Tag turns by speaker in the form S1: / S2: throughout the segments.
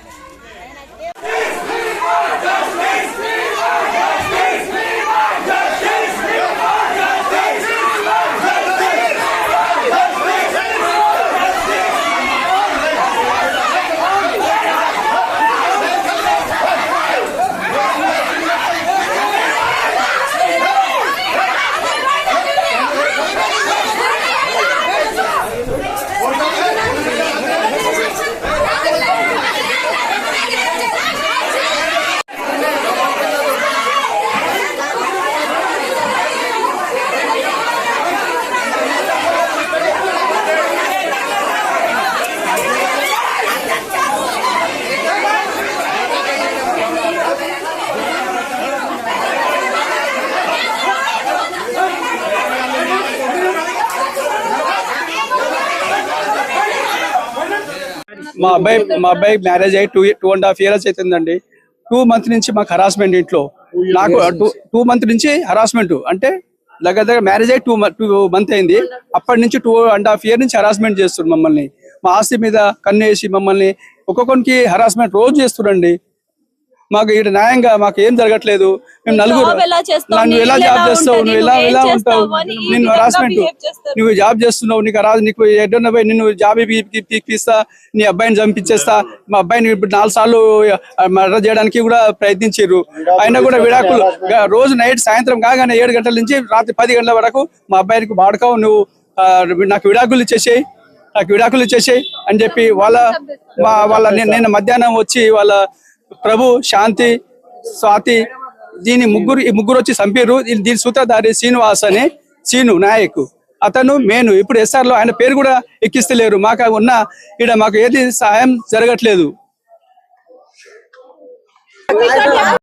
S1: Thank you. మా అబ్బాయి మా అబ్బాయి మ్యారేజ్ అయ్యి two two and half years అవుతుందండి టూ మంత్ నుంచి మాకు హరాస్మెంట్ ఇంట్లో. నాకు టూ టూ మంత్ నుంచి హరాస్మెంట్ అంటే దగ్గర దగ్గర మ్యారేజ్ అయ్యి టూ టూ మంత్ అయింది. అప్పటి నుంచి టూ అండ్ హాఫ్ ఇయర్ నుంచి హరాస్మెంట్ చేస్తున్నారు మమ్మల్ని. మా ఆస్తి మీద కన్నేసి మమ్మల్ని ఒక్కొక్కరికి హరాస్మెంట్ రోజు చేస్తురండి మాకు ఇక్కడ న్యాయంగా మాకు ఏం జరగట్లేదు. మేము నలుగురు
S2: జాబ్ ఎలా
S1: జాబ్ చేస్తావు? నువ్వు ఎలా
S2: నువ్వు
S1: ఎలా ఉంటావు? నిన్ను హరాస్మెంట్. నువ్వు జాబ్ చేస్తున్నావు. నీకు రాదు నీకు ఎడ్డున్న పోయి నిన్ను జాబ్ తీపిస్తా నీ అబ్బాయిని చంపించేస్తా మా అబ్బాయిని ఇప్పుడు నాలుగు సార్లు మర్డర్ చేయడానికి కూడా ప్రయత్నించారు అయినా కూడా విడాకులు రోజు నైట్ సాయంత్రం కాగానే ఏడు గంటల నుంచి రాత్రి పది గంటల వరకు మా అబ్బాయికి వాడకావు నువ్వు నాకు విడాకులు ఇచ్చేసేయి నాకు విడాకులు ఇచ్చేసేయి అని చెప్పి వాళ్ళ వాళ్ళ నేను మధ్యాహ్నం వచ్చి వాళ్ళ ప్రభు శాంతి స్వాతి దీని ముగ్గురు ఈ ముగ్గురు వచ్చి చంపారు దీని సూత్రధారి శ్రీనివాస్ అని సీను నాయక్. అతను మేను. ఇప్పుడు ఎస్ఆర్లో ఆయన పేరు కూడా ఎక్కిస్తలేరు. మాకు ఉన్న ఇక్కడ మాకు ఏది సహాయం జరగట్లేదు.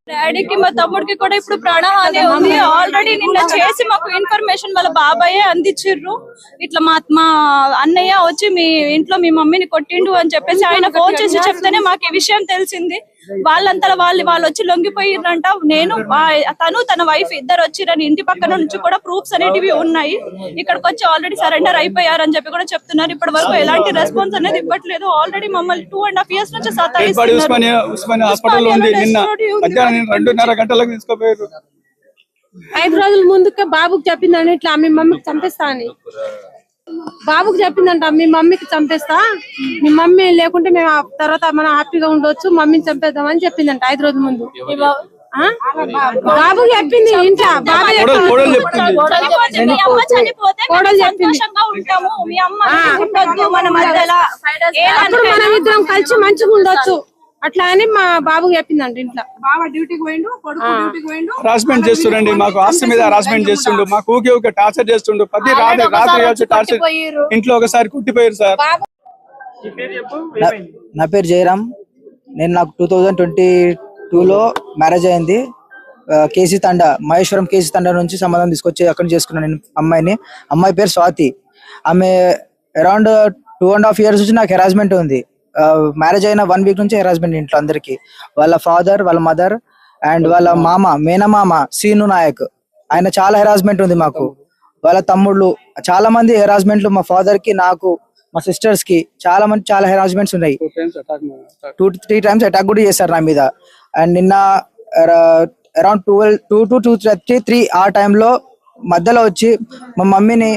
S2: డాడీకి మా తమ్ముడికి కూడా ఇప్పుడు ప్రాణహాని ఉంది. ఆల్రెడీ నిన్న చేసి మాకు ఇన్ఫర్మేషన్ వాళ్ళ బాబాయే అందించిర్రు. ఇట్లా మా మా అన్నయ్య వచ్చి మీ ఇంట్లో మీ మమ్మీని కొట్టిండు అని చెప్పేసి ఆయన ఫోన్ చేసి చెప్తేనే మాకు ఈ విషయం తెలిసింది. వాళ్ళంతా వాళ్ళు వాళ్ళు వచ్చి లొంగిపోయిర్రంట. నేను తను తన వైఫ్ ఇద్దరు వచ్చిరని ఇంటి పక్కన నుంచి కూడా ప్రూఫ్స్ అనేటివి ఉన్నాయి. ఇక్కడికి వచ్చి ఆల్రెడీ సరెండర్ అయిపోయారని చెప్పి కూడా చెప్తున్నారు. ఇప్పటి వరకు ఎలాంటి రెస్పాన్స్ అనేది ఇవ్వట్లేదు. ఆల్రెడీ మమ్మల్ని టూ అండ్ హాఫ్ ఇయర్స్ నుంచి
S1: రెండున్నర గంటలకు తీసుకుపోయారు.
S3: ఐదు రోజుల ముందుకే బాబుకి చెప్పిందండి ఇట్లా మీ మమ్మీకి చంపేస్తా అని. బాబుకి చెప్పిందంట మీ మమ్మీకి చంపేస్తా. మీ మమ్మీ లేకుంటే మేము ఆ తర్వాత మనం హ్యాపీగా ఉండొచ్చు మమ్మీని చంపేద్దామని చెప్పిందంట ఐదు రోజుల ముందు. ఆ? బాబుకి చెప్పింది ఇంట్లో బాబు
S1: కోడలు
S3: చెప్పింది.
S2: సంతోషంగా ఉంటాము. మీ అమ్మ ఉండొద్దు మన మధ్యలో.
S3: అప్పుడు మనం ఇద్దరం కలిసి మంచిగా ఉండొచ్చు. అట్లా అని మా బాబుకి చెప్పిందంట ఇంట్లో. బాబా డ్యూటీకి పోయిండు కొడుకు డ్యూటీకి పోయిండు.
S1: హరాస్మెంట్ చేస్తుండండి మాకు ఆస్తి మీద హరాస్మెంట్ చేస్తుండు మాకు ఊకే ఊకే టార్చర్ చేస్తుండు ప్రతి రాత్రి రాత్రి వచ్చి టార్చర్ ఇంట్లో ఒకసారి కుట్టిపోయారు సార్.
S4: నా- నా పేరు జయరామ్. నేను నాకు టూ థౌజండ్ ట్వంటీ టూలో మ్యారేజ్ అయింది. కేసీ తండ మహేశ్వరం కేసీ తండ నుంచి సంబంధం తీసుకొచ్చి అక్కడ చేసుకున్నాను నేను అమ్మాయిని. అమ్మాయి పేరు స్వాతి. ఆమె around two and half years నుంచి నాకు హెరాస్మెంట్ ఉంది. మ్యారేజ్ అయిన వన్ వీక్ నుంచి హెరాస్మెంట్ ఇంట్లో అందరికి. వాళ్ళ ఫాదర్ వాళ్ళ మదర్ అండ్ వాళ్ళ మామ మేనమామ సీను నాయక్. ఆయన చాలా హెరాస్మెంట్ ఉంది మాకు. వాళ్ళ తమ్ముళ్ళు చాలా మంది హెరాస్మెంట్లు మా ఫాదర్కి నాకు మా సిస్టర్స్కి చాలా మంది చాలా హెరాస్మెంట్స్ ఉన్నాయి. టూ త్రీ టైమ్స్ అటాక్ కూడా చేశారు నా మీద. అండ్ నిన్న around twelve two to two thirty three ఆ టైంలో మధ్యలో వచ్చి మా మమ్మీని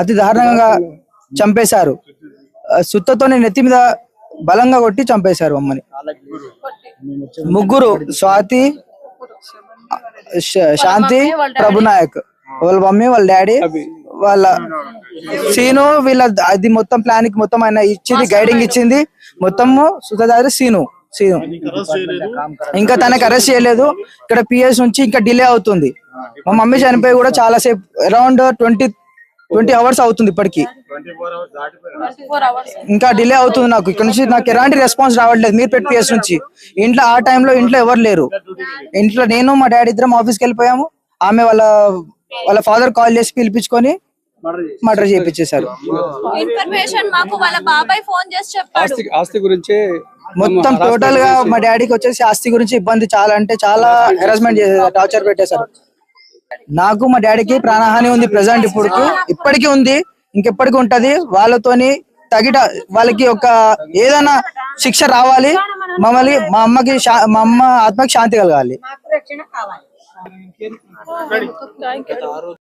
S4: అతి దారుణంగా చంపేశారు. సుత్తతో నెత్తి మీద బలంగా కొట్టి చంపేశారు మమ్మల్ని. ముగ్గురు స్వాతి శాంతి ప్రభునాయక్. వాళ్ళ మమ్మీ వాళ్ళ డాడీ వాళ్ళ సీను వీళ్ళ అది మొత్తం ప్లాన్కి మొత్తం ఆయన ఇచ్చింది గైడింగ్ ఇచ్చింది. మొత్తము సుతదారి సీను సీను. ఇంకా తనకి అరెస్ట్ చేయలేదు. ఇక్కడ పిఎస్ నుంచి ఇంకా డిలే అవుతుంది. మా మమ్మీ చనిపోయి కూడా చాలా సేపు అరౌండ్ ట్వంటీ ట్వంటీ అవర్స్ అవుతుంది ఇప్పటికి. ఇంకా డిలే అవుతుంది నాకు. ఇక్కడ నుంచి నాకు ఎలాంటి రెస్పాన్స్ రావట్లేదు. మీరు పెట్టి పిఎస్ నుంచి. ఇంట్లో ఆ టైంలో ఇంట్లో ఎవరు లేరు. ఇంట్లో నేను మా డాడీ ఇద్దరం ఆఫీస్కి వెళ్ళిపోయాము. ఆమె వాళ్ళ వాళ్ళ ఫాదర్ కాల్ చేసి పిలిపించుకొని మర్డర్ చేయించేశారు
S2: ఇన్ఫర్మేషన్ మాకు వాళ్ళ బాబాయ్ ఫోన్ చేసి చెప్పాడు.
S1: ఆస్తి ఆస్తి గురించి
S4: మొత్తం టోటల్గా మా డాడీకి వచ్చేసి ఆస్తి గురించి ఇబ్బంది చాలా అంటే చాలా హెరాస్మెంట్ చేశారు టార్చర్ పెట్టేశారు. నాకు మా డాడీకి ప్రాణహాని ఉంది ప్రెసెంట్ ఇప్పుడు ఇప్పటికీ ఉంది. ఇంకెప్పటికీ ఉంటది. వాళ్ళతోని తగిట వాళ్ళకి ఒక ఏదైనా శిక్ష రావాలి. మమ్మల్ని మా అమ్మకి మా అమ్మ ఆత్మకి శాంతి కలగాలి.